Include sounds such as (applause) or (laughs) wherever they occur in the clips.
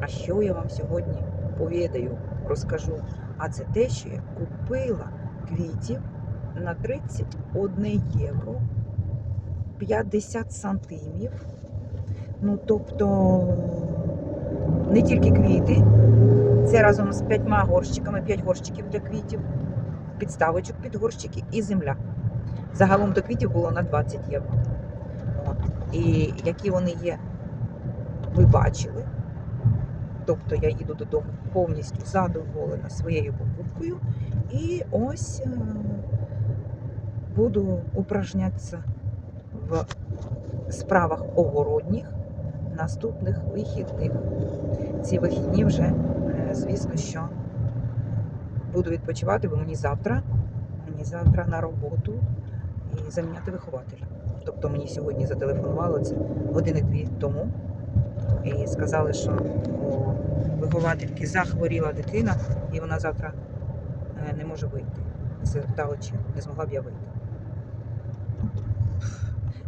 А що я вам сьогодні повідаю, розкажу? А це те, що я купила квітів на 31 євро 50 сантимів. Ну, тобто не тільки квіти, це разом з п'ятьма горщиками, п'ять горщиків для квітів, підставочок під горщики і земля. Загалом до квітів було на 20 євро. От. І які вони є, ви бачили. Тобто я їду додому повністю задоволена своєю покупкою. І ось е, буду упражнятися в справах огородніх наступних вихідних. Ці вихідні вже, е, звісно, що буду відпочивати, бо мені завтра, мені завтра на роботу і заміняти вихователя. Тобто мені сьогодні зателефонувало це години-дві тому і сказали, що у виховательки захворіла дитина, і вона завтра е, не може вийти. Запитала, чи не змогла б я вийти.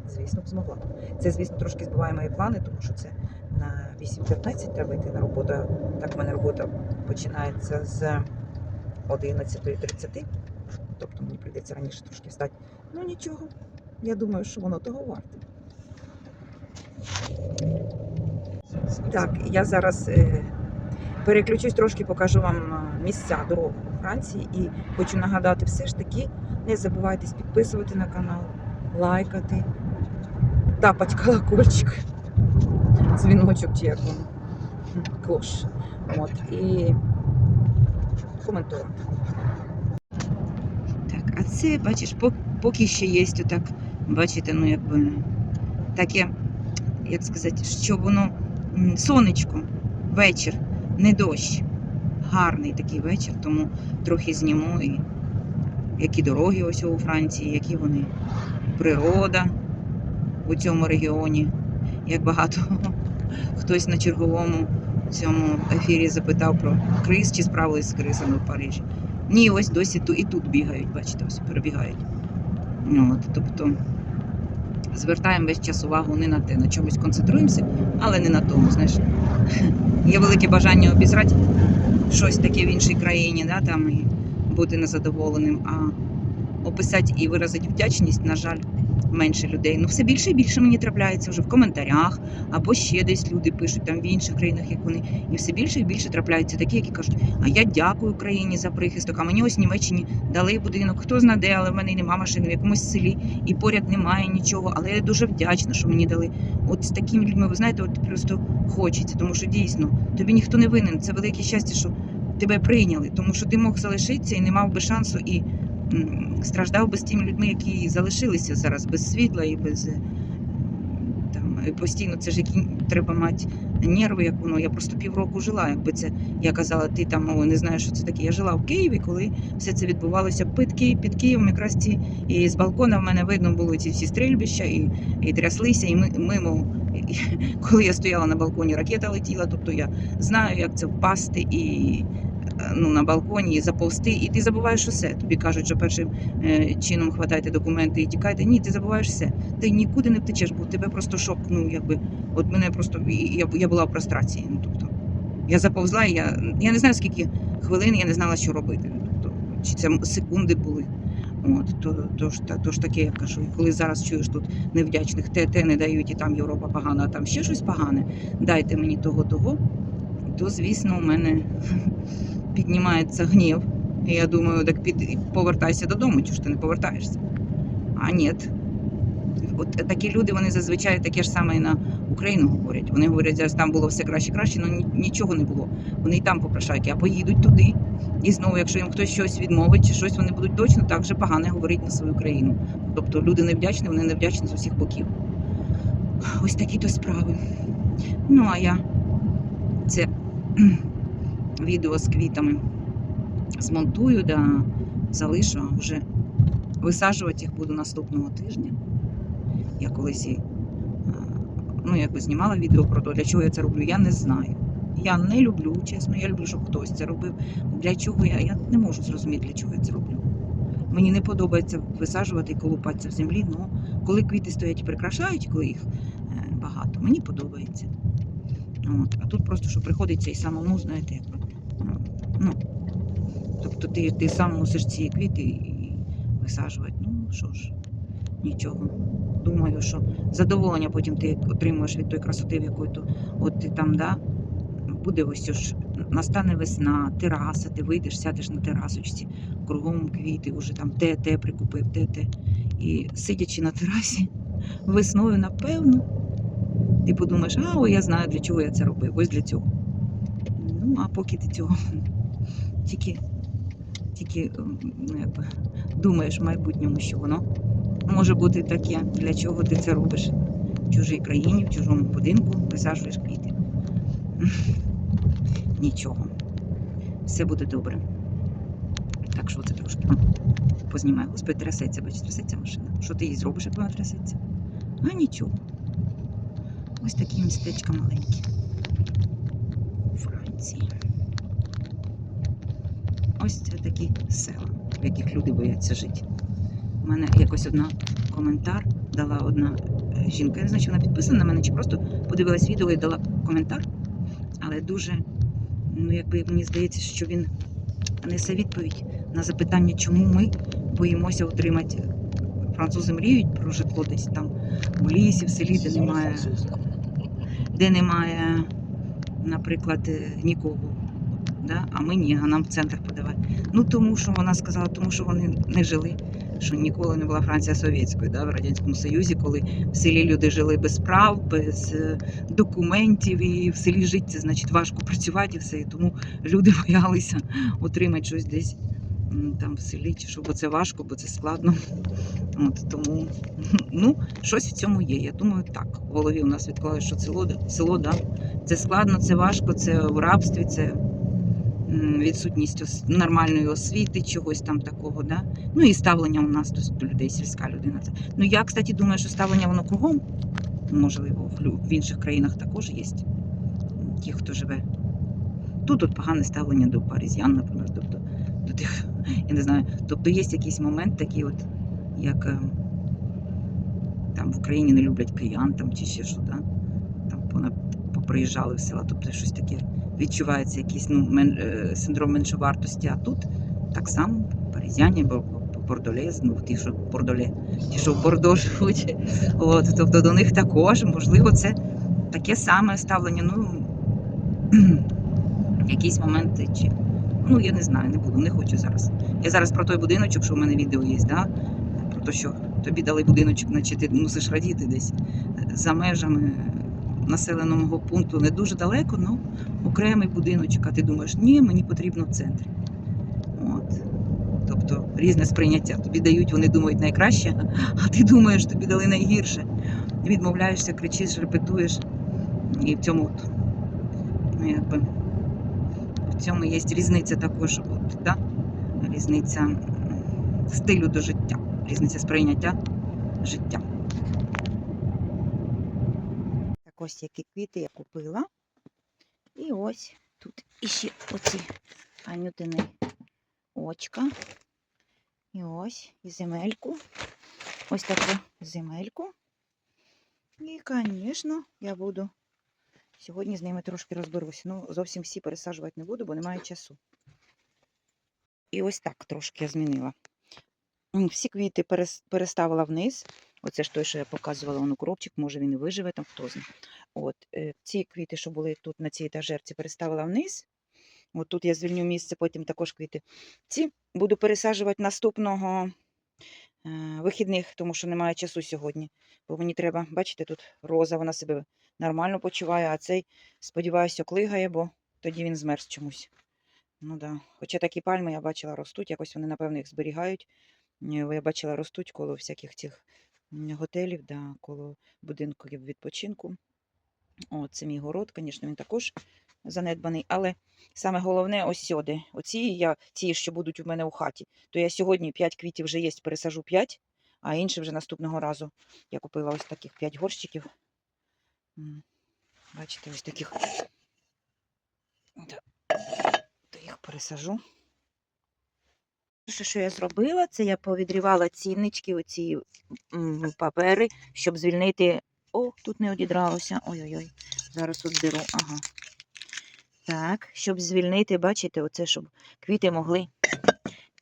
Звісно, б змогла. Це, звісно, трошки збиває мої плани, тому що це на 8.15 треба йти на роботу. Так в мене робота починається з 11.30. Тобто мені прийдеться раніше трошки встати. Ну нічого, я думаю, що воно того варте. Так, я зараз е, переключусь трошки, покажу вам е, місця дорог у Франції і хочу нагадати все ж таки, не забувайтесь підписувати на канал, лайкати, тапати колокольчик, дзвіночок чи як воно, клош. От, і коментувати. Так, а це, бачиш, поки ще є отак, бачите, ну якби таке, як сказати, що воно сонечко, вечір, не дощ. Гарний такий вечір, тому трохи зніму і які дороги ось у Франції, які вони природа у цьому регіоні. Як багато (laughs) хтось на черговому цьому ефірі запитав про криз, чи справились з кризами в Парижі. Ні, ось досі і тут бігають, бачите, ось перебігають. Ну, От, тобто звертаємо весь час увагу не на те, на чомусь концентруємося, але не на тому. Знаєш, є велике бажання обізрати щось таке в іншій країні, да, там і бути незадоволеним. А описати і виразити вдячність, на жаль, менше людей. Ну, все більше і більше мені трапляється вже в коментарях, або ще десь люди пишуть там в інших країнах, як вони. І все більше і більше трапляються такі, які кажуть, а я дякую Україні за прихисток. А мені ось в Німеччині дали будинок, хто зна де, але в мене нема машини в якомусь селі, і поряд немає нічого. Але я дуже вдячна, що мені дали. От з такими людьми, ви знаєте, от просто хочеться, тому що дійсно тобі ніхто не винен. Це велике щастя, що тебе прийняли, тому що ти мог залишитися і не мав би шансу і страждав би з тими людьми, які залишилися зараз без світла і без е, там постійно це ж які треба мати нерви, як воно. Я просто півроку жила. Якби це я казала, ти там о, не знаєш, що це таке. Я жила в Києві, коли все це відбувалося під, під Києвом. Якраз ці і з балкона в мене видно було ці всі стрільбища, і, і тряслися, і ми мимо. (laughs) Коли я стояла на балконі, ракета летіла. Тобто я знаю, як це впасти і ну, на балконі і заповзти, і ти забуваєш усе. Тобі кажуть, що першим е, чином хватайте документи і тікайте. Ні, ти забуваєш все. Ти нікуди не втечеш, бо тебе просто шок. Ну якби от мене просто я, я була в прострації. Ну тобто я заповзла, я, я не знаю скільки хвилин, я не знала, що робити. Тобто, чи це секунди були. От, то, то, ж, то ж таке я кажу. І коли зараз чуєш тут невдячних, те, те не дають, і там Європа погана, а там ще щось погане, дайте мені того, того, то звісно у мене піднімається гнів. І я думаю, так під повертайся додому, чи ж ти не повертаєшся? А ні. От такі люди, вони зазвичай таке ж саме і на Україну говорять. Вони говорять, зараз там було все краще, краще, але нічого не було. Вони і там попрошають, а поїдуть туди. І знову, якщо їм хтось щось відмовить чи щось, вони будуть точно так же погане говорити на свою країну. Тобто люди невдячні, вони невдячні з усіх боків. Ось такі то справи. Ну а я це відео з квітами змонтую, да, залишу, вже висаджувати їх буду наступного тижня. Я колись і, е, ну, якби знімала відео про те, для чого я це роблю, я не знаю. Я не люблю, чесно, я люблю, щоб хтось це робив. Для чого я? Я не можу зрозуміти, для чого я це роблю. Мені не подобається висаджувати і колупатися в землі, але коли квіти стоять і прикрашають, коли їх е, багато, мені подобається. От. А тут просто що приходиться і самому, знаєте. Ну, тобто ти, ти сам мусиш ці квіти і висаджувати. Ну, що ж, нічого. Думаю, що задоволення потім ти отримуєш від тої красоти, в якої то от ти там, да, буде ось цю ж настане весна, тераса, ти вийдеш, сядеш на терасочці, кругом квіти, вже там те, те прикупив, те, те. І сидячи на терасі, (laughs) весною, напевно, ти подумаєш, а ой, я знаю, для чого я це робив, ось для цього. Ну, а поки ти цього тільки, тільки ну, якби, думаєш в майбутньому, що воно може бути таке, для чого ти це робиш в чужій країні, в чужому будинку, висаджуєш квіти. (laughs) Нічого. Все буде добре. Так що це трошки ну, познімаю. Господи, трясеться, бачиш, трясеться машина. Що ти їй зробиш, як вона трясеться? А нічого. Ось такі містечка маленькі. Франції. Ось це такі села, в яких люди бояться жити. У мене якось одна коментар дала одна е, жінка. Я не знаю, чи вона підписана на мене, чи просто подивилась відео і дала коментар. Але дуже, ну якби мені здається, що він несе відповідь на запитання, чому ми боїмося отримати. Французи мріють про житло десь там в лісі, в селі, де немає, де немає, наприклад, е, нікого. Да? А ми ні, а нам в центр подавай. Ну тому що вона сказала, тому що вони не жили, що ніколи не була Франція совєтською да, в Радянському Союзі, коли в селі люди жили без прав, без е, документів, і в селі жити значить важко працювати і все. І тому люди (laughs) боялися отримати щось десь там в селі, чи що, бо це важко, бо це складно. От, тому (laughs) ну, щось в цьому є. Я думаю, так. В голові у нас відклалося, що село, село да, це складно, це важко, це в рабстві, це відсутність нормальної освіти, чогось там такого. Да? Ну і ставлення у нас до, людей, сільська людина. Ну я, кстати, думаю, що ставлення воно кругом, можливо, в, інших країнах також є. Ті, хто живе. Тут от погане ставлення до паризян, наприклад, тобто до тих, я не знаю, тобто є якийсь момент такий, от, як е, там в Україні не люблять киян там, чи ще що, да? там вона поприїжджали в села, тобто щось таке відчувається якийсь ну, мен, е, синдром меншовартості. А тут так само паризяні, бо бордолез, ну ті, що бордоле, ті, що в Бордо живуть. От, тобто до них також, можливо, це таке саме ставлення. Ну, (clears throat) якісь моменти чи. Ну, я не знаю, не буду, не хочу зараз. Я зараз про той будиночок, що в мене відео є, да? про те, що тобі дали будиночок, наче ти мусиш радіти десь за межами населеного пункту не дуже далеко, але окремий будиночок, а ти думаєш, ні, мені потрібно в центрі. От. Тобто різне сприйняття. Тобі дають, вони думають найкраще, а ти думаєш, тобі дали найгірше. Відмовляєшся, кричиш, репетуєш. І в цьому от, ну, якби, в цьому є різниця також, от, да? різниця стилю до життя, різниця сприйняття життя. Так ось які квіти я купила. І ось тут іще оці анютини очка. І ось і земельку. Ось таку земельку. І, звісно, я буду сьогодні з ними трошки розберуся. Ну, зовсім всі пересаджувати не буду, бо немає часу. І ось так трошки я змінила. Всі квіти переставила вниз. Оце ж той, що я показувала, он укропчик, може він і виживе, там хто знає. От, е, ці квіти, що були тут на цій етажерці, переставила вниз. От тут я звільню місце, потім також квіти. Ці буду пересаджувати наступного е, вихідних, тому що немає часу сьогодні. Бо мені треба, бачите, тут роза, вона себе нормально почуває, а цей, сподіваюся, клигає, бо тоді він змерз чомусь. Ну да. Хоча такі пальми я бачила ростуть, якось вони, напевно, їх зберігають. Е, Я бачила ростуть коло всяких цих готелів, да, коло будинків відпочинку. О, це мій город, звісно, він також занедбаний. Але саме головне ось сюди. Оці, я, ці, що будуть у мене у хаті, то я сьогодні 5 квітів вже є, пересажу 5, а інші вже наступного разу. Я купила ось таких 5 горщиків. Бачите, ось таких. То їх пересажу. Перше, що я зробила, це я повідрівала ціннички, оці м, папери, щоб звільнити. О, тут не одідралося. Ой-ой-ой. Зараз от беру, ага. Так, щоб звільнити, бачите, оце, щоб квіти могли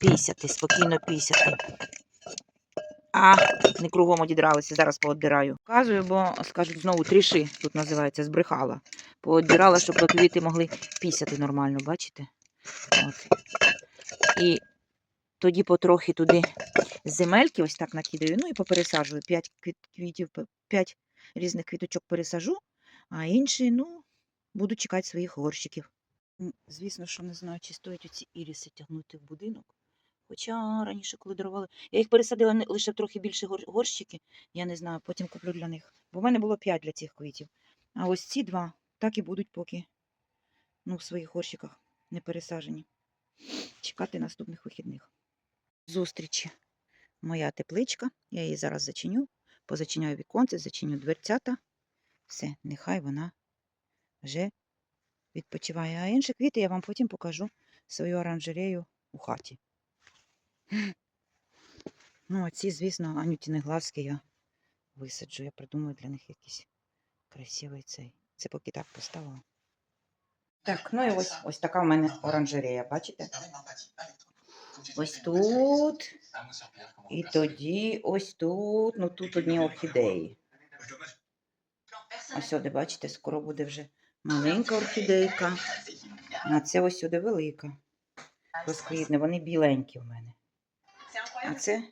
пісяти, спокійно пісяти. А, не кругом одідралися, зараз пооддираю. Показую, бо скажуть знову тріши, тут називається, збрехала. Пооддирала, щоб квіти могли пісяти нормально, бачите? От. І тоді потрохи туди земельки ось так накидаю, ну і попересаджую. П'ять різних квіточок пересажу, а інші, ну, буду чекати своїх горщиків. Звісно, що не знаю, чи стоїть оці іріси тягнути в будинок. Хоча раніше, коли дарували, я їх пересадила лише трохи більше горщики, я не знаю, потім куплю для них. Бо в мене було п'ять для цих квітів. А ось ці два так і будуть поки ну, в своїх горщиках не пересажені. Чекати наступних вихідних. Зустрічі. Моя тепличка. Я її зараз зачиню. Позачиняю віконце, зачиню дверцята. Все, нехай вона вже відпочиває. А інші квіти я вам потім покажу свою оранжерею у хаті. Ну, а ці, звісно, Анютіни глазки я висаджу. Я придумаю для них якийсь красивий цей. Це поки так поставила. Так, ну і ось, ось така в мене оранжерея, бачите? Ось тут. І тоді ось тут. Ну тут одні орхідеї. А сюди, бачите, скоро буде вже маленька орхідейка. А це ось сюди велика. Розквітне. Вони біленькі в мене. А це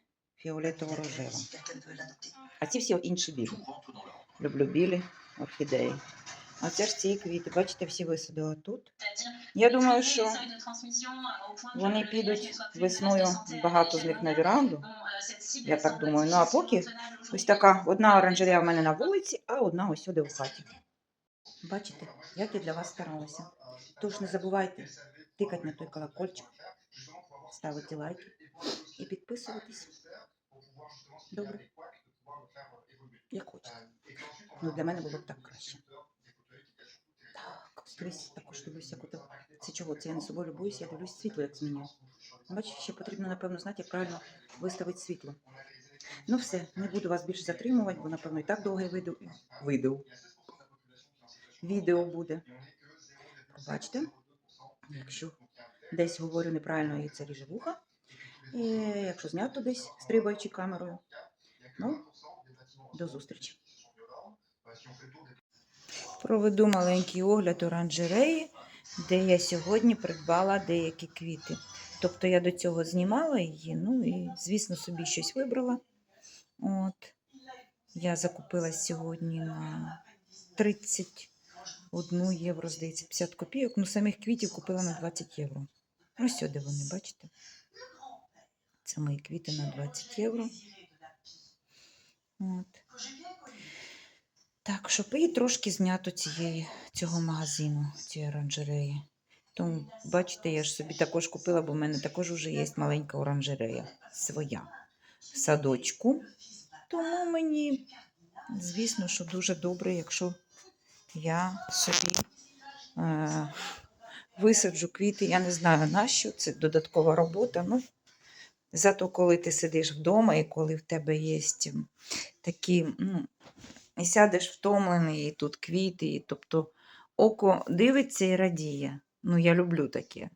фіолетово-рожева. А ці всі інші білі. Люблю білі орхідеї. А це ж ці квіти, бачите, всі висадила тут. Я думаю, що вони підуть весною, багато з них на віранду. Я так думаю. Ну а поки ось така одна оранжерея в мене на вулиці, а одна ось сюди в хаті. Бачите, як я для вас старалася. Тож не забувайте тикати на той колокольчик, ставити лайки і підписуватись. Добре. Як хочете. Ну, для мене було б так краще. Скрізь також дивлюся, куди. Це чого? Це я не собою любуюсь, я дивлюсь світло, як змінює. Бачиш, ще потрібно, напевно, знати, як правильно виставити світло. Ну все, не буду вас більше затримувати, бо, напевно, і так довге відео. Відео. Відео буде. Побачите, якщо десь говорю неправильно і це ріже вуха. І якщо знято десь стрибаючи камерою. Ну, до зустрічі. Проведу маленький огляд оранжереї, де я сьогодні придбала деякі квіти. Тобто я до цього знімала її, ну і, звісно, собі щось вибрала. От. Я закупила сьогодні на 31 євро, здається, 50 копійок. Ну, самих квітів купила на 20 євро. Ось сюди вони, бачите? Це мої квіти на 20 євро. От. Так, щоб і трошки знято цієї, цього магазину, цієї оранжереї. Тому, бачите, я ж собі також купила, бо в мене також вже є маленька оранжерея своя в садочку. Тому мені, звісно, що дуже добре, якщо я собі е, висаджу квіти. Я не знаю на що, це додаткова робота. Ну, зато коли ти сидиш вдома і коли в тебе є такі, ну, і сядеш втомлений, і тут квіти, і, тобто око дивиться і радіє. Ну, я люблю таке.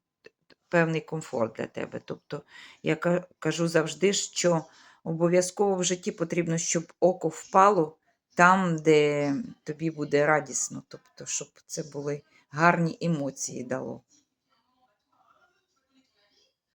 Певний комфорт для тебе. Тобто, я кажу завжди, що обов'язково в житті потрібно, щоб око впало там, де тобі буде радісно. Тобто, щоб це були гарні емоції дало.